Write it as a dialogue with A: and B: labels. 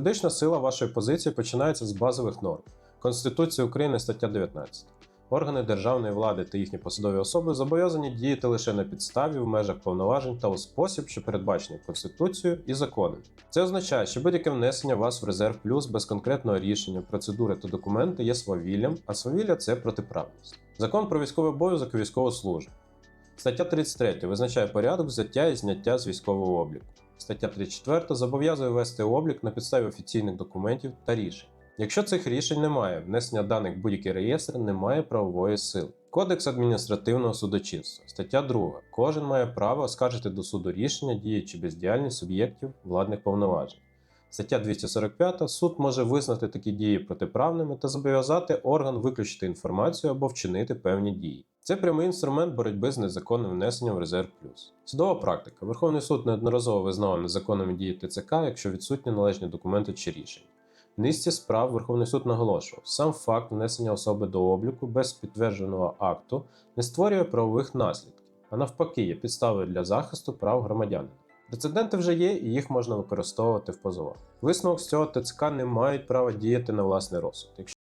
A: Юридична сила вашої позиції починається з базових норм Конституції України стаття 19. Органи державної влади та їхні посадові особи зобов'язані діяти лише на підставі в межах повноважень та у спосіб, що передбачений Конституцією і законом. Це означає, що будь-яке внесення вас в резерв плюс без конкретного рішення, процедури та документи є свавіллям, а свавілля це протиправність. Закон про військовий обов'язок і військову службу. Стаття 33 визначає порядок взяття і зняття з військового обліку. Стаття 34 зобов'язує вести облік на підставі офіційних документів та рішень. Якщо цих рішень немає, внесення даних в будь-який реєстр не має правової сили. Кодекс адміністративного судочинства. Стаття 2. Кожен має право оскаржити до суду рішення, дії чи бездіяльність суб'єктів владних повноважень. Стаття 245. Суд може визнати такі дії протиправними та зобов'язати орган виключити інформацію або вчинити певні дії. Це прямий інструмент боротьби з незаконним внесенням в резерв плюс. Судова практика. Верховний суд неодноразово визнавав незаконними дії ТЦК, якщо відсутні належні документи чи рішення. В низці справ Верховний суд наголошував, сам факт внесення особи до обліку без підтвердженого акту не створює правових наслідків, а навпаки, є підставою для захисту прав громадянина. Прецеденти вже є, і їх можна використовувати в позовах. Висновок з цього ТЦК не мають права діяти на власний розсуд.